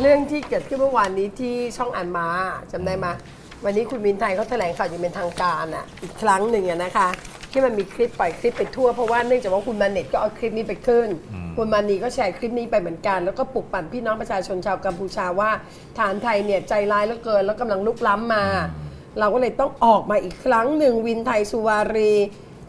เรื่องที่เกิดขึ้นเมื่อวานนี้ที่ช่องอันมาจำได้ไหมวันนี้คุณมินไทยเขาแถลงข่าวอย่างเป็นทางการอะอีกครั้งหนึ่งอะนะคะ ที่มันมีคลิปปล่อยคลิปไปทั่วเพราะว่าเนื่องจากว่าคุณมาเน็ตก็เอาคลิปนี้ไปขึ้น คุณมานีก็แชร์คลิปนี้ไปเหมือนกัน แล้วก็ปลุกปั่นพี่น้องประชาชนชาวกัมพูชาว่าฐานไทยเนี่ยใจร้ายเหลือเกิน แล้วกำลังลุกล้ำมา เราก็เลยต้องออกมาอีกครั้งหนึ่งวินไทยสุวารี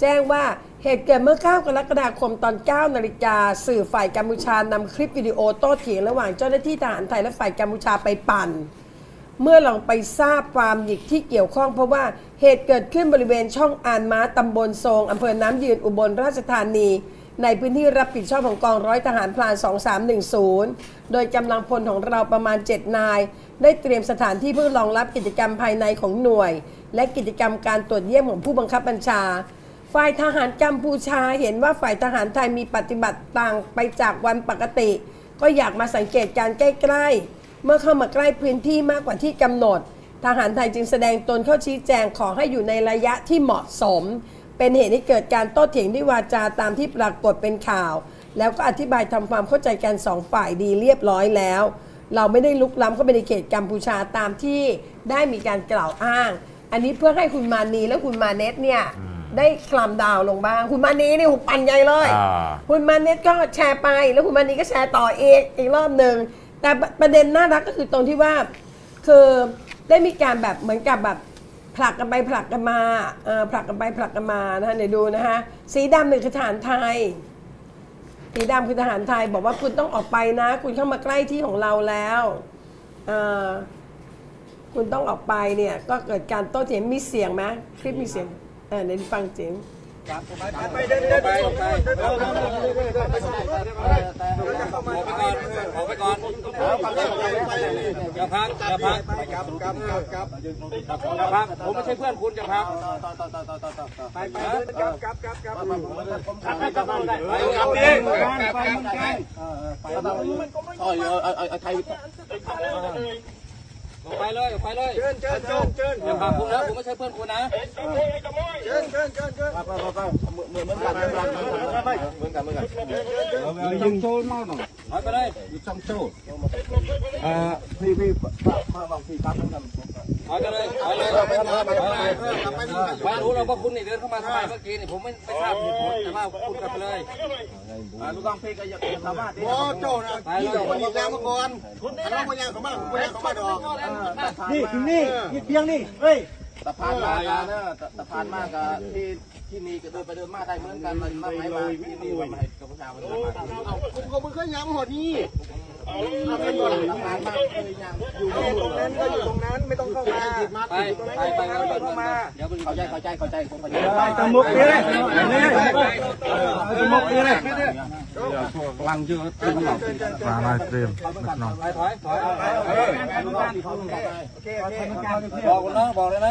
แจ้งว่า เหตุเกิดเมื่อ 9 กรกฎาคมตอน 9 นาฬิกาสื่อฝ่ายกัมพูชานำคลิปวิดีโอโต้เถียงระหว่างเจ้าหน้าที่ทหารไทยและฝ่ายกัมพูชาไปปั่น เมื่อเราไปทราบความหยิกที่เกี่ยวข้อง เพราะว่าเหตุเกิดขึ้นบริเวณช่องอานม้าตำบลทรงอำเภอน้ำยืนอุบลราชธานี ในพื้นที่รับผิดชอบของกองร้อยทหารพราน 2310 โดยกำลังพลของเราประมาณ 7 นาย ได้เตรียมสถานที่เพื่อรองรับกิจกรรมภายในของหน่วย และกิจกรรมการตรวจเยี่ยมของผู้บังคับบัญชา ฝ่ายทหารกัมพูชาเห็นว่าฝ่ายทหารไทยมีปฏิบัติต่างไปจากวันปกติ ก็อยากมาสังเกตการใกล้ๆ เมื่อเข้ามาใกล้พื้นที่มากกว่าที่กำหนด ทหารไทยจึงแสดงตนเข้าชี้แจงขอให้อยู่ในระยะที่เหมาะสม เป็นเหตุให้เกิดการโต้เถียงด้วยวาจาตามที่ปรากฏเป็นข่าว แล้วก็อธิบายทำความเข้าใจกันสองฝ่ายดีเรียบร้อยแล้ว เราไม่ได้ลุกล้ำเข้าไปในเขตกัมพูชาตามที่ได้มีการกล่าวอ้าง อันนี้เพื่อให้คุณมานีและคุณมาเนตเนี่ย ได้คลามดาวน์ลงบ้าง คุณมานีนี่หุบปั่นใหญ่เลย อ่า คุณมาเน็ตก็แชร์ไปแล้วคุณมานีก็แชร์ต่ออีกอีกรอบหนึ่งแต่ประเด็นน่ารักก็คือตรงที่ว่า คือได้มีการแบบเหมือนกับแบบผลักกันไปผลักกันมาเออผลักกันไปผลักกันมานะฮะเดี๋ยวดูนะคะสีดำหนึ่งคือทหารไทย สีดำคือทหารไทยบอกว่าคุณต้องออกไปนะ คุณเข้ามาใกล้ที่ของเราแล้วเอ่อคุณต้องออกไปเนี่ยก็เกิดการโต้เถียงมีเสียงไหมคลิปมีเสียงเออเดี๋ยวฟังเสียงไปเดินเดินไปไปเดินเข้ามาเดินเดินไปสุดตัวเข้ามาขอไปก่อนขอไปก่อนอย่าพักอย่าพักไปกับกับกับกับอย่าพักผมไม่ใช่เพื่อนคุณอย่าพักไปไปเดินกับกับกับกับไปกับมันได้ไปกับเองไปมึงกันไออกไปเลยออกไปเลยเชิญเชิญเชิญญอย่าพาผมนะผมไม่ใช่เพื่อนคุณนะเชิญเชิญเชิญเชิญไปไปไปเหมือนเหมือนกันเหมือนกันเหมือนกันเหมือนกันเหมือนยิงโจมากหน่อยไปเลยยิงโจมอ่าพี่พี่ป้าป้าบางทีป้าต้องทำ เอาเลยเาเลยเราไม่ทำอะไรไม่รู้เราว่าคุณนี่เดินเข้ามาทำไมเมื่อกี้นี่ผมไม่ไม่ทราบเหตุผลแต่ว่าคุณกลับไปเลยลูกกองเพลงก็อยากทำบ้านโอ้เจ้านะนี่คนยิงยางมาก่อนคุณนี่มะคนยางเขาบ้างคนยางเขาบ้านดอกนี่ถึงนี่ยิงเพียงนี่เฮ้ย สะพานมากกันเนอะสะพานมากกัที่ที่นี่ก็เดินไปเดินมาได้เหมือนกันมันมาไหนมาที่นี่มาให้กับประชาชนเอาผมก็เพิ่เคยย้ำหอนี่เอาเป็นหะพานมากเคยย้ำอยู่ตรงนั้นก็อยู่ตรงนั้นไม่ต้องเข้ามาไปไปไปเข้ามาเดี๋ยวเข้าใจเข้าใจเข้าใจผมเข้าใจไปตะมุกนี่เลยนี่ตะมุกนี่เลยลังเยอะตึงหลอกมาไล่เตรียมนักน้องถอยถอยถอยโอเคโอเคบอกเลยนะบอกเลยนะ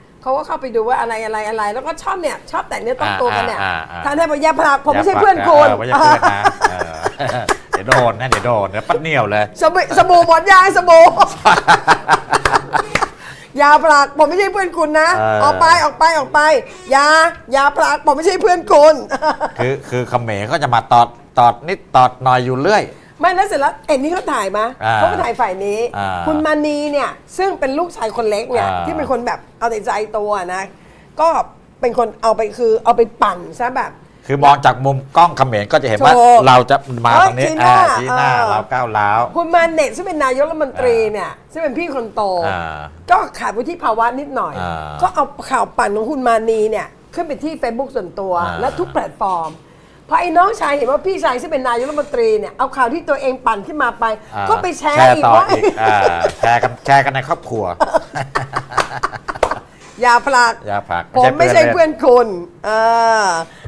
เขาก็เข้าไปดูว่าอะไรอะไรอะไร แล้วก็ชอบเนี่ยชอบแต่งเนื้อต้องตัวกันเนี่ยอ่าอ่าอ่า ทางไทยบอกอยาผลักผมไม่ใช่เพื่อนคุณไม่ใช่เพื่อนนะเออเดี๋ยวโดนนะเดี๋ยวโดนเดี๋ยวปัดเหนียวเลย สบู่สบู่หมดยางสบู่อย่าผลักผมไม่ใช่เพื่อนคุณนะเออ ออกไปออกไปออกไปอย่าอย่าผลักผมไม่ใช่เพื่อนคุณ คือคือเขมรก็จะมาตอดตอดนิดตอดหน่อยอยู่เรื่อย ไม่แล้วเสร็จแล้วเอ็นนี่เขาถ่ายมาอ่าเขาก็ถ่ายฝ่ายนี้ อ่าคุณมานีเนี่ยซึ่งเป็นลูกชายคนเล็กเนี่ยอ่าที่เป็นคนแบบเอาแต่ใจตัวนะ ก็เป็นคนเอาไปคือเอาไปปั่นซะแบบ คือมองจากมุมกล้องเขมรก็จะเห็นว่าถูกเราจะมาตรงนี้เอ้ยชี้หน้าอ่าชี้หน้าเออ เราก้าวร้าว คุณมาเน็ตซึ่งเป็นนายกรัฐมนตรีเนี่ยซึ่งเป็นพี่คนโต อ่าก็ขาดวุฒิภาวะนิดหน่อย อ่าก็เอาข่าวปั่นของคุณมานีเนี่ยขึ้นไปที่ Facebook ส่วนตัว อ่าและทุกแพลตฟอร์ม พอไอ้น้องชายเห็นว่าพี่ชายซึ่งเป็นนายกรัฐมนตรีเนี่ยเอาข่าวที่ตัวเองปั่นขึ้นมาไป อ่าก็ไปแชร์อีกต่อว่า อีกอ่าแชร์กันแชร์กันในครอบครัว อย่าผลักอย่าผลักผมไม่ใช่เพื่อนคุณเออ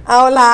เอาละ